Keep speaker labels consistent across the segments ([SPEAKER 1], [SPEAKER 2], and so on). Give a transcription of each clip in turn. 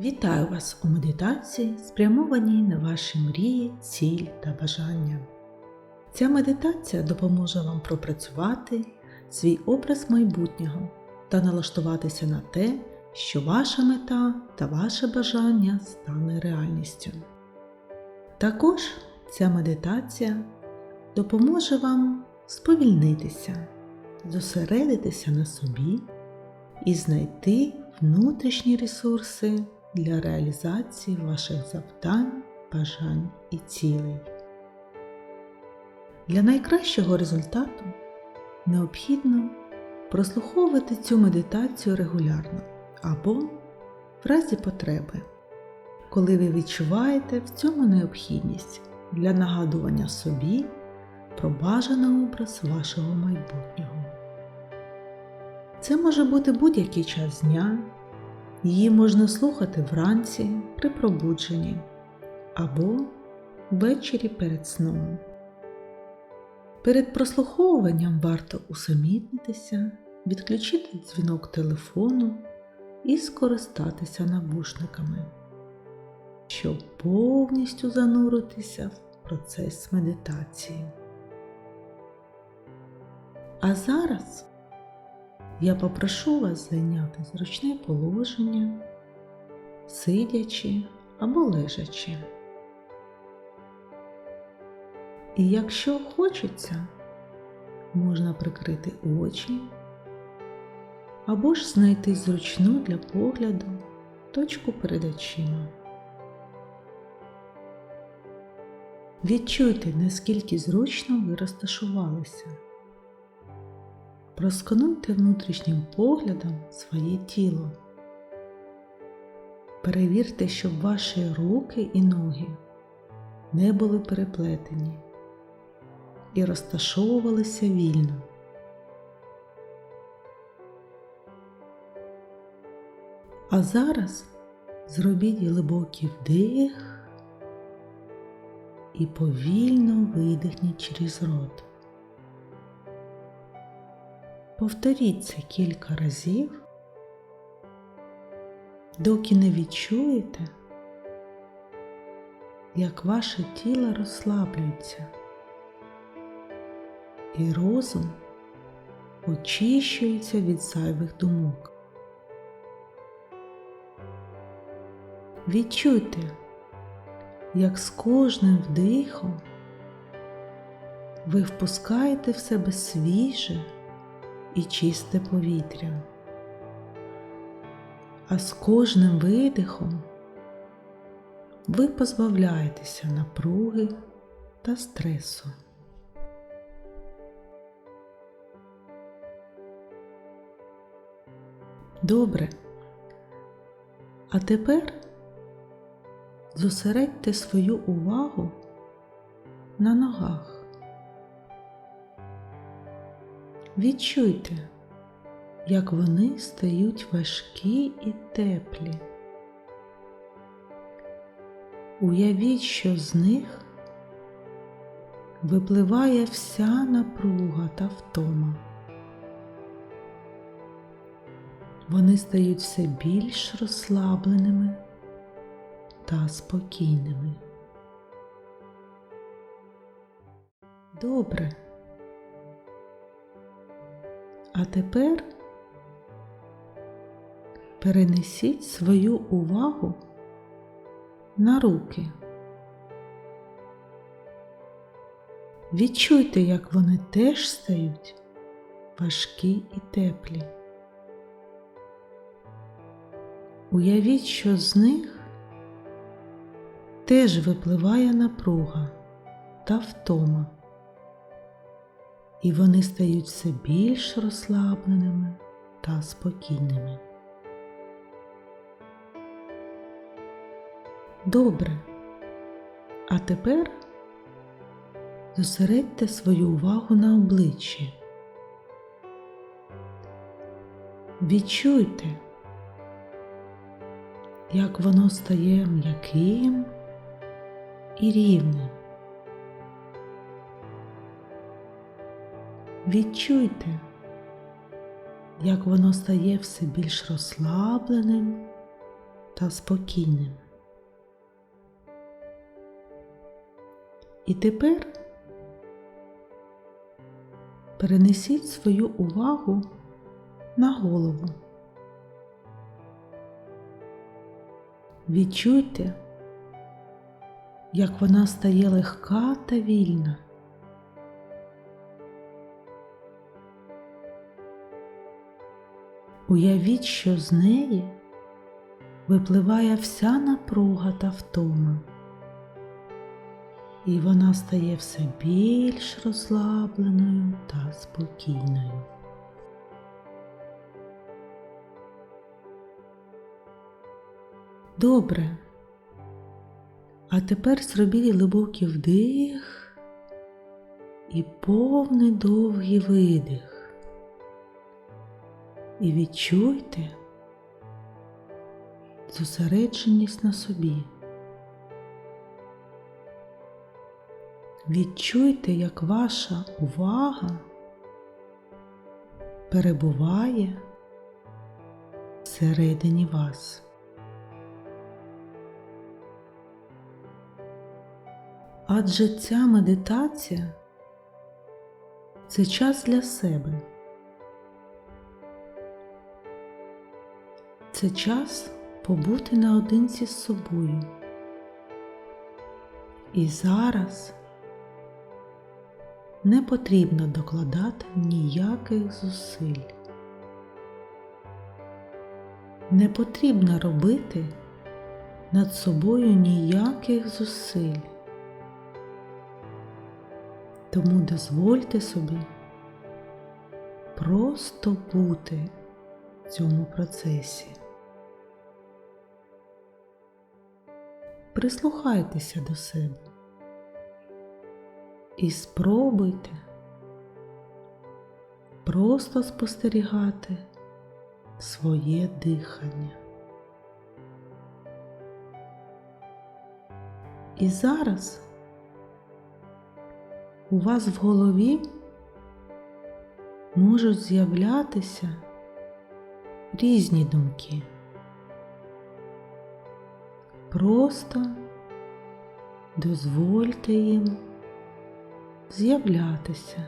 [SPEAKER 1] Вітаю вас у медитації, спрямованій на ваші мрії, ціль та бажання. Ця медитація допоможе вам пропрацювати свій образ майбутнього та налаштуватися на те, що ваша мета та ваше бажання стане реальністю. Також ця медитація допоможе вам сповільнитися, зосередитися на собі і знайти внутрішні ресурси для реалізації ваших завдань, бажань і цілей. Для найкращого результату необхідно прослуховувати цю медитацію регулярно або в разі потреби, коли ви відчуваєте в цьому необхідність для нагадування собі про бажаний образ вашого майбутнього. Це може бути будь-який час дня, її можна слухати вранці при пробудженні або ввечері перед сном. Перед прослуховуванням варто усамітнитися, відключити дзвінок телефону і скористатися навушниками, щоб повністю зануритися в процес медитації. А зараз я попрошу вас зайняти зручне положення, сидячи або лежачи. І якщо хочеться, можна прикрити очі або ж знайти зручну для погляду точку перед очима. Відчуйте, наскільки зручно ви розташувалися. Проскануйте внутрішнім поглядом своє тіло. Перевірте, щоб ваші руки і ноги не були переплетені і розташовувалися вільно. А зараз зробіть глибокий вдих і повільно видихніть через рот. Повторіть це кілька разів, доки не відчуєте, як ваше тіло розслаблюється і розум очищується від зайвих думок. Відчуйте, як з кожним вдихом ви впускаєте в себе свіже і чисте повітря, а з кожним видихом ви позбавляєтеся напруги та стресу. Добре. А тепер зосередьте свою увагу на ногах. Відчуйте, як вони стають важкі і теплі. Уявіть, що з них випливає вся напруга та втома. Вони стають все більш розслабленими та спокійними. Добре. А тепер перенесіть свою увагу на руки. Відчуйте, як вони теж стають важкі і теплі. Уявіть, що з них теж випливає напруга та втома, і вони стають все більш розслабленими та спокійними. Добре. А тепер зосередьте свою увагу на обличчі. Відчуйте, як воно стає м'яким і рівним. Відчуйте, як воно стає все більш розслабленим та спокійним. І тепер перенесіть свою увагу на голову. Відчуйте, як вона стає легка та вільна. Уявіть, що з неї випливає вся напруга та втома, і вона стає все більш розслабленою та спокійною. Добре. А тепер зробіть глибокий вдих і повний довгий видих. І відчуйте зосередженість на собі. Відчуйте, як ваша увага перебуває всередині вас. Адже ця медитація це час для себе. Це час побути наодинці з собою. І зараз не потрібно докладати ніяких зусиль. Не потрібно робити над собою ніяких зусиль. Тому дозвольте собі просто бути в цьому процесі. Прислухайтеся до себе і спробуйте просто спостерігати своє дихання. І зараз у вас в голові можуть з'являтися різні думки. Просто дозвольте їм з'являтися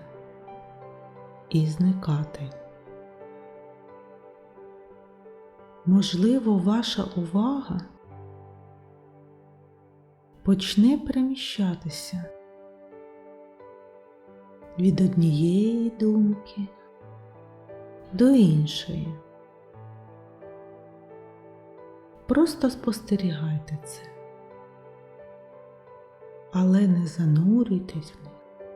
[SPEAKER 1] і зникати. Можливо, ваша увага почне переміщатися від однієї думки до іншої. Просто спостерігайте це, але не занурюйтесь в них,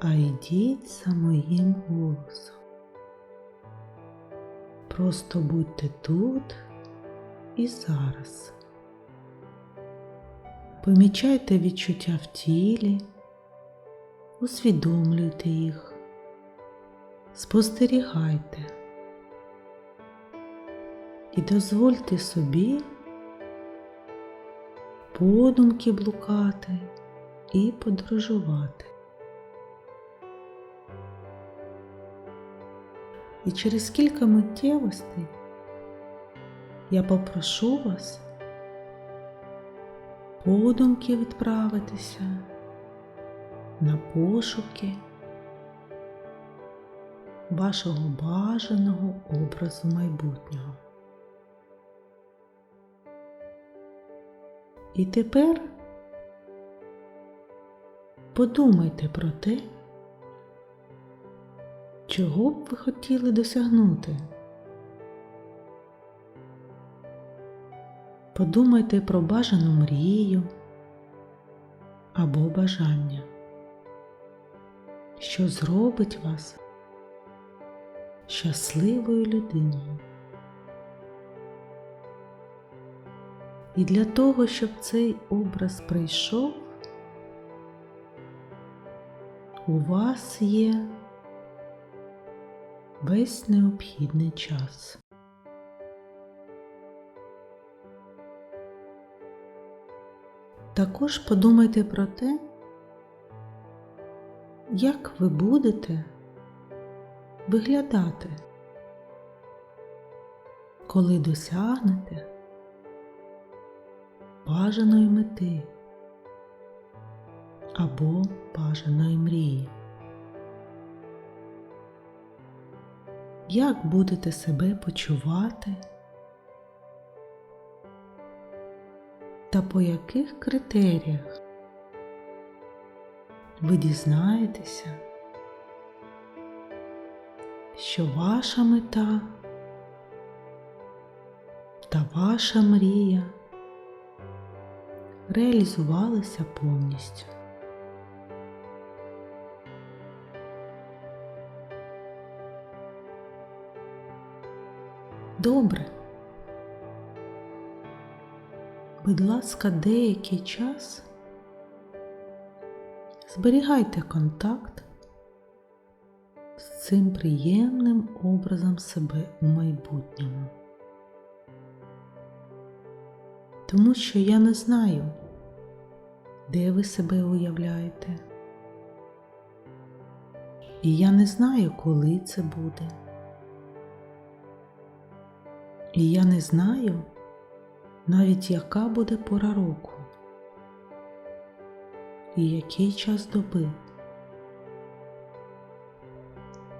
[SPEAKER 1] а йдіть за моїм голосом. Просто будьте тут і зараз. Помічайте відчуття в тілі, усвідомлюйте їх, спостерігайте і дозвольте собі подумки блукати і подорожувати. І через кілька миттєвостей я попрошу вас подумки відправитися на пошуки вашого бажаного образу майбутнього. І тепер подумайте про те, чого б ви хотіли досягнути. Подумайте про бажану мрію або бажання, що зробить вас щасливою людиною. І для того, щоб цей образ прийшов, у вас є весь необхідний час. Також подумайте про те, як ви будете виглядати, коли досягнете бажаної мети або бажаної мрії. Як будете себе почувати та по яких критеріях ви дізнаєтеся, що ваша мета та ваша мрія реалізувалися повністю. Добре. Будь ласка, деякий час зберігайте контакт з цим приємним образом себе у майбутньому. Тому що я не знаю, де ви себе уявляєте. І я не знаю, коли це буде. І я не знаю навіть яка буде пора року і який час доби.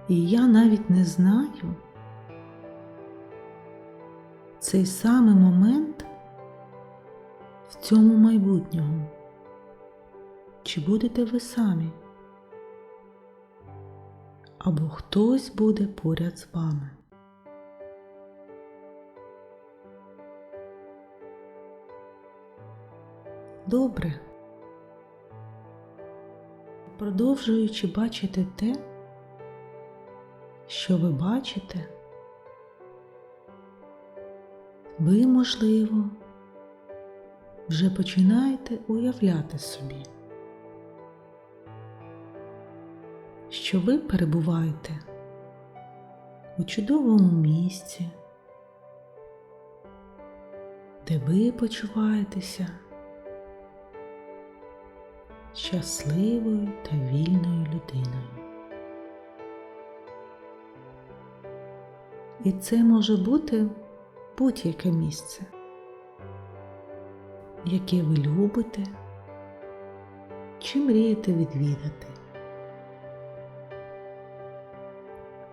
[SPEAKER 1] І я навіть не знаю цей самий момент в цьому майбутньому. Чи будете ви самі? Або хтось буде поряд з вами. Добре. Продовжуючи бачити те, що ви бачите, ви, можливо, вже починаєте уявляти собі, що ви перебуваєте у чудовому місці, де ви почуваєтеся щасливою та вільною людиною. І це може бути будь-яке місце, яке ви любите чи мрієте відвідати.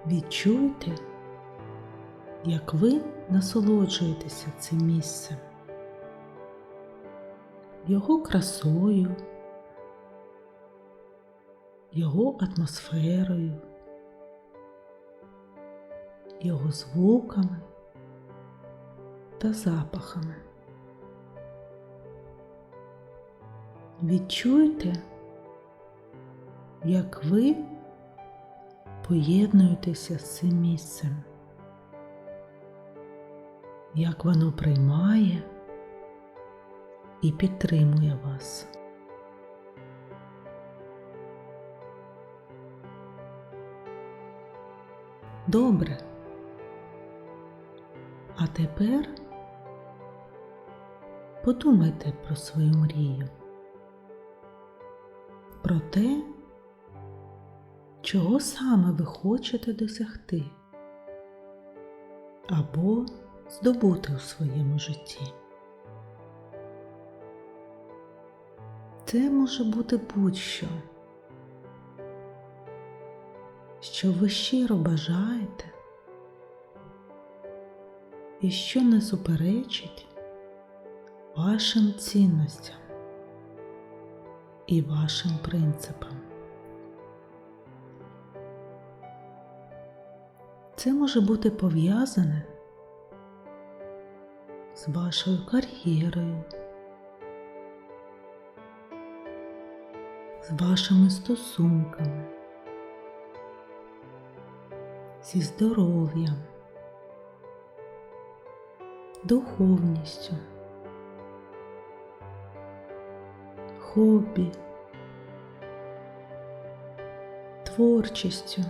[SPEAKER 1] Відчуйте, як ви насолоджуєтеся цим місцем, його красою, його атмосферою, його звуками та запахами. Відчуйте, як ви поєднуєтеся з цим місцем, як воно приймає і підтримує вас. Добре. А тепер подумайте про свою мрію, про те, чого саме ви хочете досягти або здобути у своєму житті. Це може бути будь-що що ви щиро бажаєте і що не суперечить вашим цінностям і вашим принципам. Це може бути пов'язане з вашою кар'єрою, з вашими стосунками зі здоров'ям, духовністю, хобі, творчістю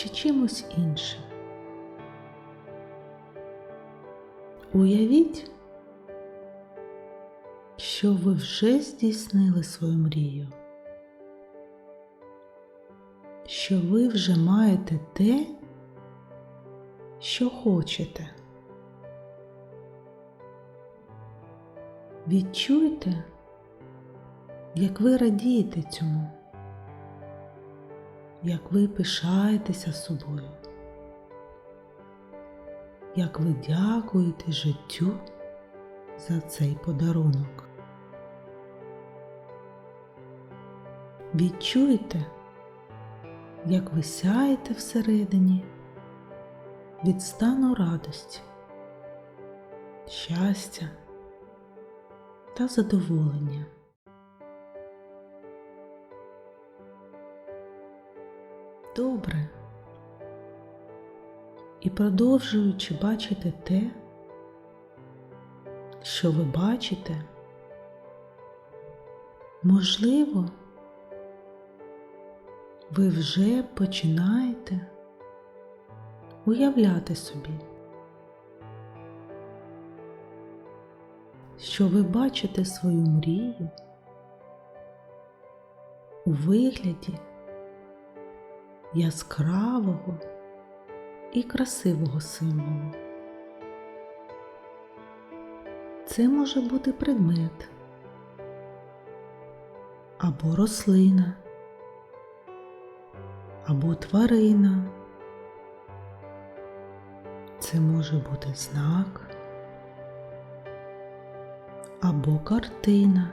[SPEAKER 1] чи чимось іншим. Уявіть, що ви вже здійснили свою мрію що ви вже маєте те, що хочете. Відчуйте, як ви радієте цьому, як ви пишаєтеся собою, як ви дякуєте життю за цей подарунок. Відчуйте, як ви сяєте всередині від стану радості, щастя та задоволення. Добре. І продовжуючи бачити те, що ви бачите, можливо, ви вже починаєте уявляти собі, що ви бачите свою мрію у вигляді яскравого і красивого символу. Це може бути предмет або рослина, або тварина. Це може бути знак або картина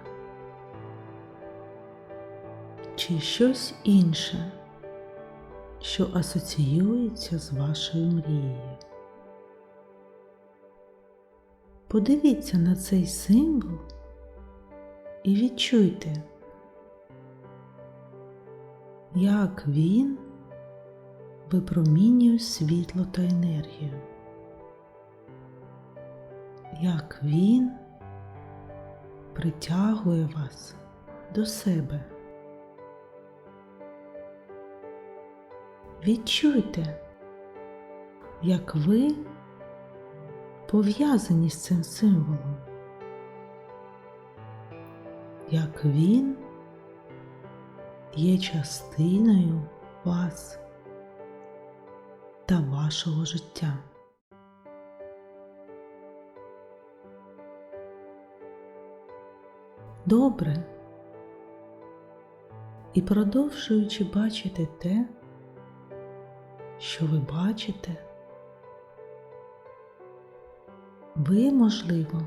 [SPEAKER 1] чи щось інше, що асоціюється з вашою мрією. Подивіться на цей символ і відчуйте, як він випромінює світло та енергію, як він притягує вас до себе. Відчуйте, як ви пов'язані з цим символом, як він є частиною вас та вашого життя. Добре. І продовжуючи бачити те, що ви бачите, ви, можливо,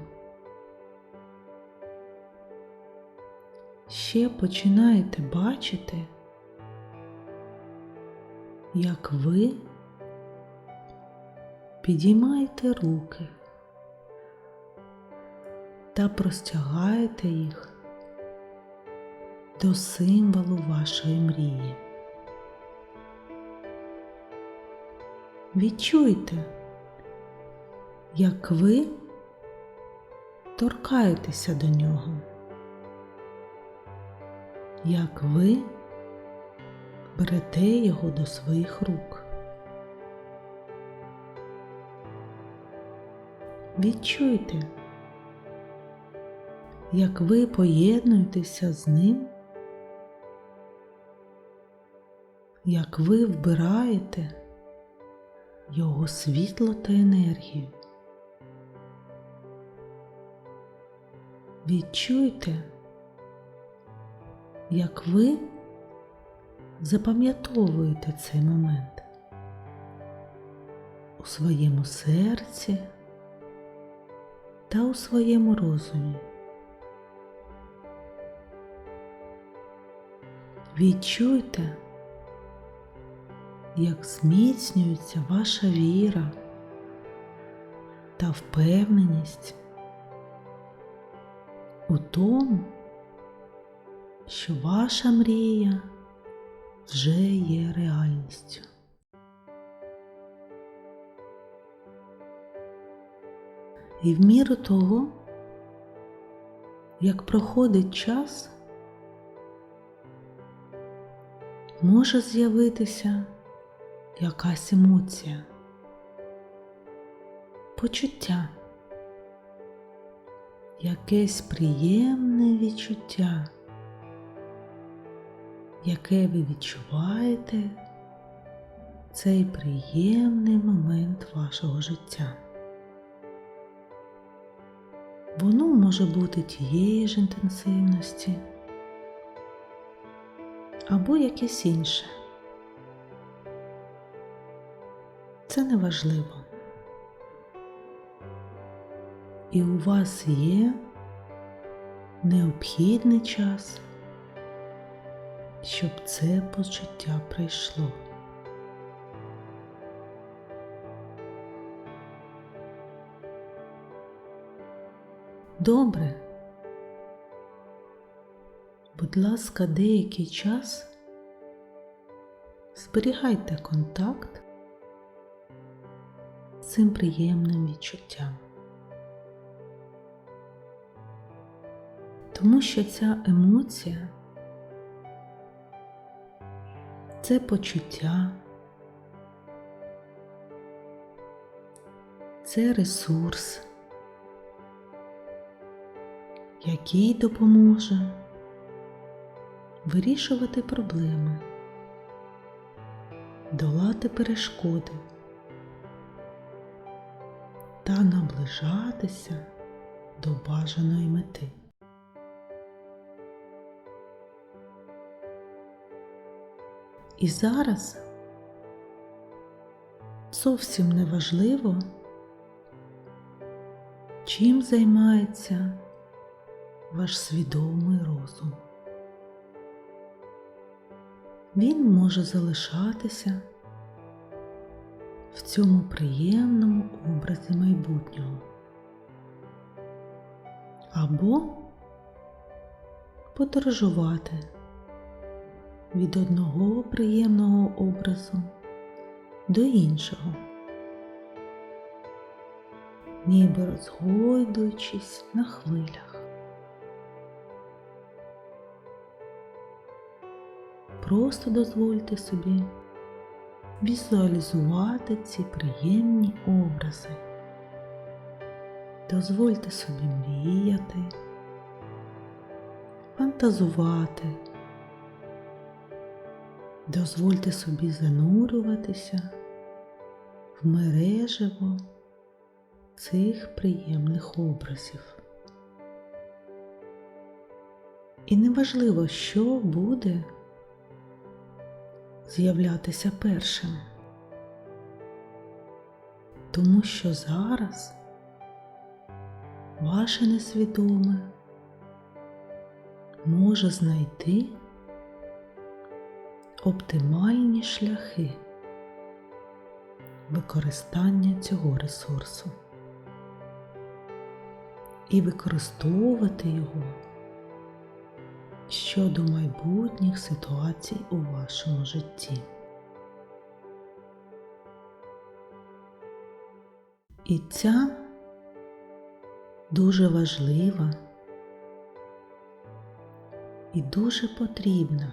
[SPEAKER 1] ще починаєте бачити, як ви підіймаєте руки та простягаєте їх до символу вашої мрії. Відчуйте, як ви торкаєтеся до нього, як ви берете його до своїх рук. Відчуйте, як ви поєднуєтеся з ним, як ви вбираєте його світло та енергію. Відчуйте, як ви запам'ятовуєте цей момент у своєму серці та у своєму розумі. Відчуйте, як зміцнюється ваша віра та впевненість у тому, що ваша мрія вже є реальністю. І в міру того, як проходить час, може з'явитися якась емоція, почуття, якесь приємне відчуття, яке ви відчуваєте. Цей приємний момент вашого життя. Воно може бути тієї ж інтенсивності. Або якесь інше. Це не важливо. І у вас є необхідний час, щоб це почуття прийшло. Добре. Будь ласка, деякий час зберігайте контакт цим приємним відчуттям. Тому що ця емоція це почуття, це ресурс, який допоможе вирішувати проблеми, долати перешкоди наближатися до бажаної мети. І зараз зовсім не важливо, чим займається ваш свідомий розум. Він може залишатися в цьому приємному образі майбутнього або подорожувати від одного приємного образу до іншого, ніби розгойдуючись на хвилях. Просто дозвольте собі візуалізувати ці приємні образи. Дозвольте собі мріяти, фантазувати. Дозвольте собі занурюватися в мережево цих приємних образів. І неважливо, що буде з'являтися першим, тому що зараз ваше несвідоме може знайти оптимальні шляхи використання цього ресурсу і використовувати його щодо майбутніх ситуацій у вашому житті. І ця дуже важлива і дуже потрібна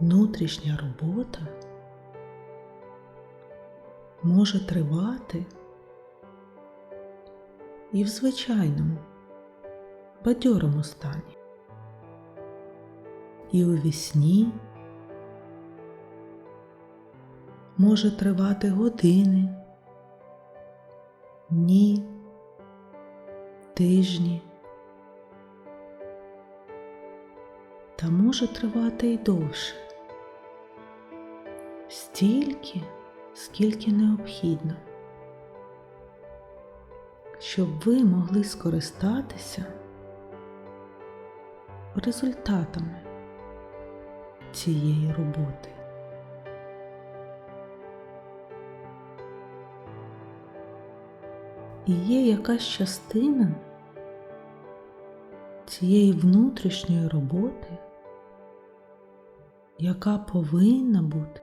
[SPEAKER 1] внутрішня робота може тривати і в звичайному бадьорому стані, і у вісні може тривати години, дні, тижні. Та може тривати й довше стільки, скільки необхідно, щоб ви могли скористатися результатами цієї роботи. І є якась частина цієї внутрішньої роботи, яка повинна бути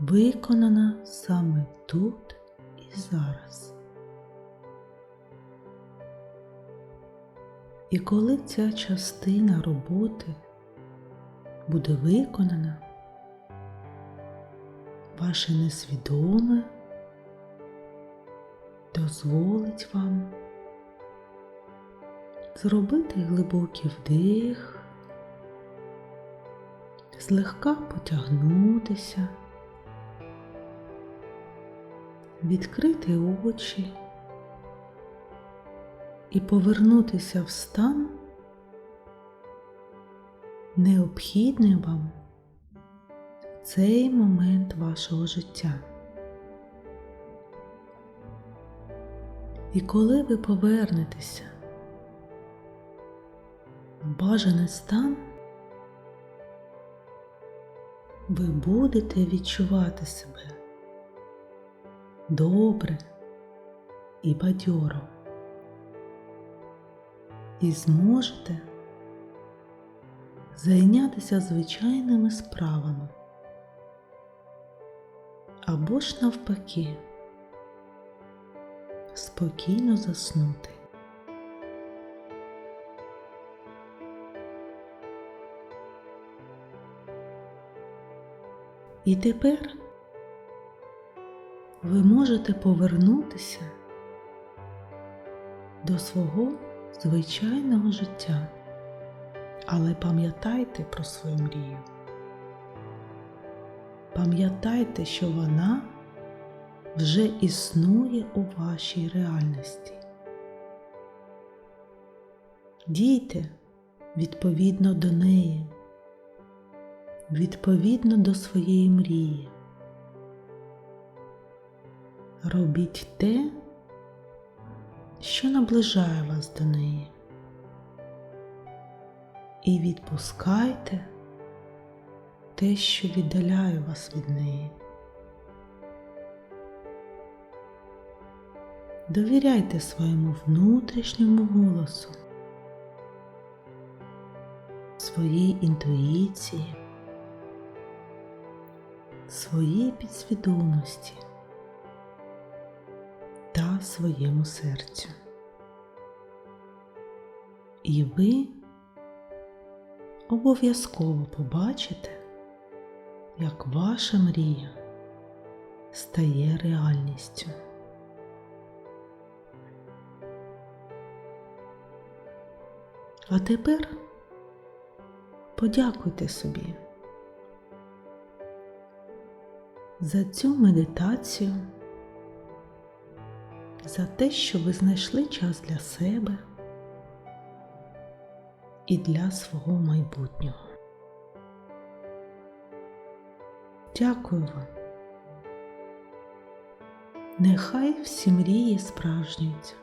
[SPEAKER 1] виконана саме тут і зараз. І коли ця частина роботи буде виконана, ваше несвідоме дозволить вам зробити глибокий вдих, злегка потягнутися, відкрити очі і повернутися в стан, необхідний вам в цей момент вашого життя. І коли ви повернетеся в бажаний стан, ви будете відчувати себе добре і бадьоро і зможете зайнятися звичайними справами або ж навпаки спокійно заснути. І тепер ви можете повернутися до свого звичайного життя, але пам'ятайте про свою мрію. Пам'ятайте, що вона вже існує у вашій реальності. Дійте відповідно до неї, відповідно до своєї мрії. Робіть те, що наближає вас до неї. І відпускайте те, що віддаляє вас від неї. Довіряйте своєму внутрішньому голосу, своїй інтуїції, своїй підсвідомості своєму серцю. І ви обов'язково побачите, як ваша мрія стає реальністю. А тепер подякуйте собі за цю медитацію, за те, що ви знайшли час для себе і для свого майбутнього. Дякую вам. Нехай всі мрії справжнюються.